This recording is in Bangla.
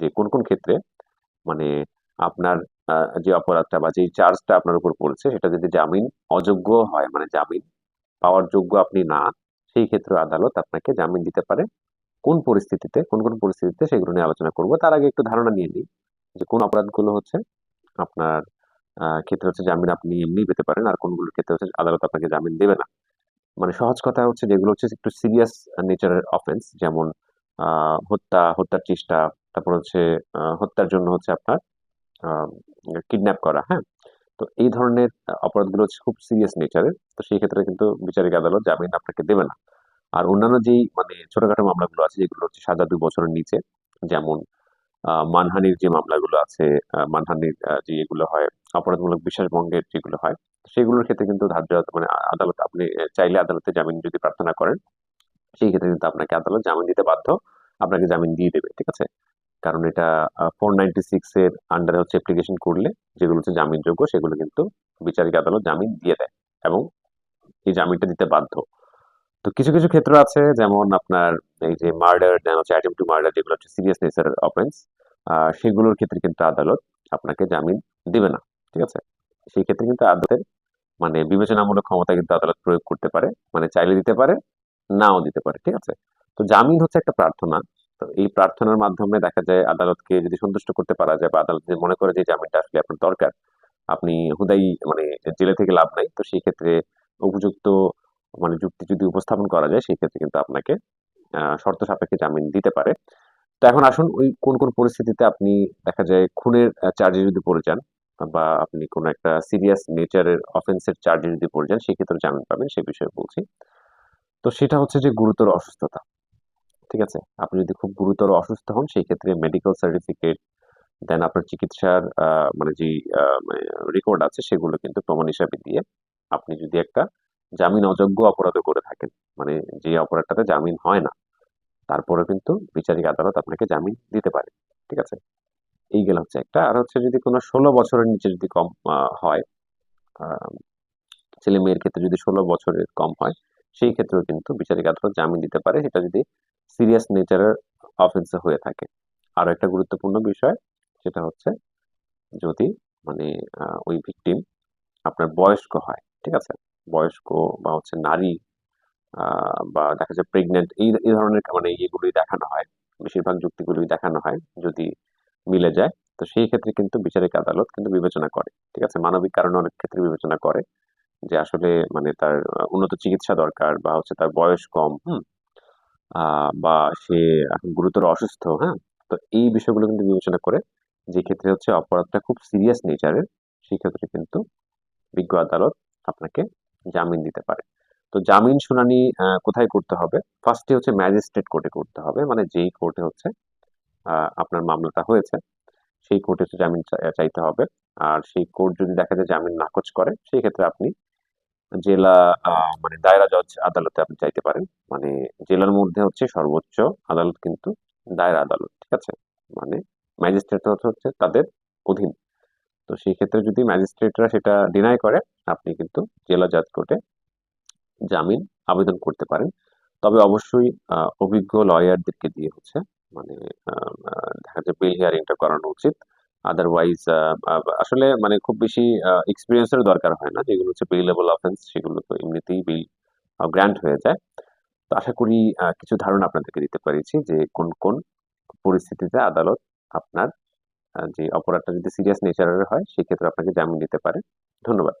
যে কোন কোন ক্ষেত্রে মানে আপনার যে অপরাধটা বা যে চার্জটা আপনার উপর পড়ছে সেটা যদি জামিন অযোগ্য হয় মানে জামিন পাওয়ার যোগ্য আপনি না, সেই ক্ষেত্রে আদালত আপনাকে জামিন দিতে পারে। কোন পরিস্থিতিতে, কোন কোন পরিস্থিতিতে সেগুলো নিয়ে আলোচনা করব, তার আগে একটু ধারণা নিয়ে নিই যে কোন অপরাধগুলো হচ্ছে আপনার ক্ষেত্রে হচ্ছে জামিন আপনি এমনি পেতে পারেন, আর কোনগুলোর ক্ষেত্রে হচ্ছে আদালত আপনাকে জামিন দেবে না। মানে সহজ কথা হচ্ছে যেগুলো হচ্ছে একটু সিরিয়াস নেচারের অফেন্স যেমন হত্যা, হত্যার চেষ্টা তারপর হচ্ছে হত্যার জন্য হচ্ছে আপনার কিডন্যাপ করা হ্যাঁ? তো এই ধরনের অপরাধগুলো হচ্ছে খুব সিরিয়াস নেচারের তো সেই ক্ষেত্রে কিন্তু বিচারিক আদালত জামিন আপনাকে দেবে না। আর অন্যান্য যেই মানে ছোটখাটো মামলাগুলো আছে, যেগুলো হচ্ছে সাজা দুই বছরের নিচে, যেমন মানহানির যে মামলাগুলো আছে মানহানির যে এগুলো হয়, অপরাধমূলক বিশ্বাসভঙ্গের যেগুলো হয় সেগুলোর ক্ষেত্রে কিন্তু ধার্য মানে আদালত, আপনি চাইলে আদালতে জামিন যদি প্রার্থনা করেন, সেই ক্ষেত্রে কিন্তু আপনাকে আদালত জামিন দিতে বাধ্য, আপনাকে জামিন দিয়ে দেবে, ঠিক আছে? কারণ এটা ফোর নাইনটি সিক্স এর আন্ডারে হচ্ছে অ্যাপ্লিকেশন করলে যেগুলো হচ্ছে জামিনযোগ্য সেগুলো কিন্তু বিচারিক আদালত জামিন দিয়ে দেয় এবং এই জামিনটা দিতে বাধ্য। তো কিছু কিছু ক্ষেত্র আছে যেমন আপনার এই যে মার্ডার হচ্ছে অ্যাটেম্প টু মার্ডার যেগুলো হচ্ছে সিরিয়াস নেচারের অফেন্স সেগুলোর ক্ষেত্রে কিন্তু আদালত আপনাকে জামিন দিবে না, ঠিক আছে? সেই ক্ষেত্রে কিন্তু আদালতের মানে বিবেচনামূলক ক্ষমতা কিন্তু আদালত প্রয়োগ করতে পারে মানে চাইলে দিতে পারে, নাও দিতে পারে, ঠিক আছে? তো জামিন হচ্ছে একটা প্রার্থনা তো এই প্রার্থনার মাধ্যমে দেখা যায় আদালতকে যদি সন্তুষ্ট করতে পারা যায় বা আদালত যদি মনে করে যে জামিনটা আসলে আপনার দরকার, আপনি হুদাই মানে জেলে থেকে লাভ নাই, তো সেই ক্ষেত্রে উপযুক্ত মানে যুক্তি যদি উপস্থাপন করা যায়, সেই ক্ষেত্রে কিন্তু আপনাকে শর্ত সাপেক্ষে জামিন দিতে পারে। তো এখন আসুন, ওই কোন কোন পরিস্থিতিতে আপনি দেখা যায় খুনের চার্জে যদি পড়ে যান বা আপনি কোনো একটা সিরিয়াস নেচারের অফেন্সের চার্জে যদি পড়ে যান সেক্ষেত্রে জামিন পাবেন, সে বিষয়ে বলছি। তো সেটা হচ্ছে যে গুরুতর অসুস্থতা। ঠিক আছে? আপনি যদি খুব গুরুতর অসুস্থ হন, সেই ক্ষেত্রে মেডিকেল সার্টিফিকেট দেন আপনার চিকিৎসার মানে যে রেকর্ড আছে, সেগুলো কিন্তু প্রমাণ হিসাবে দিয়ে আপনি যদি একটা জামিন অযোগ্য অপরাধ করে থাকেন মানে যে অপরাধটাতে জামিন হয় না তারপরে কিন্তু বিচারিক আদালত আপনাকে জামিন দিতে পারে, ঠিক আছে? এই গেল হচ্ছে একটা। আর হচ্ছে যদি কোনো ষোলো বছরের নিচে যদি কম হয় ছেলে মেয়ের ক্ষেত্রে যদি ষোলো বছরের কম হয়, সেই ক্ষেত্রেও কিন্তু বিচারিক আদালত জামিন দিতে পারে। সেটা যদি সিরিয়াস নেচারের অফেন্সে হয়ে থাকে। আরও একটা গুরুত্বপূর্ণ বিষয়, সেটা হচ্ছে যদি মানে ওই ভিকটিম আপনার বয়স্ক হয়, ঠিক আছে? বয়স্ক বা হচ্ছে নারী বা দেখা যায় প্রেগনেন্ট এই এই ধরনের মানে ইয়েগুলোই দেখানো হয়, বেশিরভাগ যুক্তিগুলোই দেখানো হয় যদি মিলে যায়। তো সেই ক্ষেত্রে কিন্তু বিচারিক আদালত কিন্তু বিবেচনা করে, ঠিক আছে? মানবিক কারণে অনেক ক্ষেত্রে বিবেচনা করে যে আসলে মানে তার উন্নত চিকিৎসা দরকার বা হচ্ছে তার বয়স কম, হুম? বা সে এখন গুরুতর অসুস্থ হ্যাঁ? তো এই বিষয়গুলো কিন্তু বিবেচনা করে যে ক্ষেত্রে হচ্ছে অপরাধটা খুব সিরিয়াস নেচারের সেই ক্ষেত্রে কিন্তু বিজ্ঞ আদালত আপনাকে জামিন দিতে পারে। তো জামিন শুনানি কোথায় করতে হবে? ফার্স্টে হচ্ছে ম্যাজিস্ট্রেট কোর্টে করতে হবে মানে যেই কোর্টে হচ্ছে আপনার মামলাটা হয়েছে, সেই কোর্টে হচ্ছে জামিন চাইতে হবে। আর সেই কোর্ট যদি দেখা যায় জামিন নাকচ করে, সেই ক্ষেত্রে আপনি জেলা মানে দায়রা জজ আদালতে আপনি চাইতে পারেন। মানে জেলার মধ্যে হচ্ছে সর্বোচ্চ আদালত কিন্তু দায়রা আদালত, ঠিক আছে? মানে ম্যাজিস্ট্রেট হচ্ছে তাদের অধীন। তো সেই ক্ষেত্রে যদি ম্যাজিস্ট্রেটরা সেটা ডিনাই করে, আপনি কিন্তু জেলা জজ কোর্টে জামিন আবেদন করতে পারেন। তবে অবশ্যই অভিজ্ঞ লয়ারদেরকে দিয়ে হচ্ছে মানে দেখা যায় বেল হিয়ারিংটা করানো উচিত। আদারওয়াইজ আসলে মানে খুব বেশি এক্সপিরিয়েন্সের দরকার হয় না। যেগুলো হচ্ছে বেইলেবল অফেন্স সেগুলো তো এমনিতেই বিল গ্র্যান্ট হয়ে যায়। তো আশা করি কিছু ধারণা আপনাদেরকে দিতে পেরেছি যে কোন কোন পরিস্থিতিতে আদালত আপনার যে অপরাধটা যদি সিরিয়াস নেচারের হয়, সেক্ষেত্রে আপনাকে জামিন দিতে পারে। ধন্যবাদ।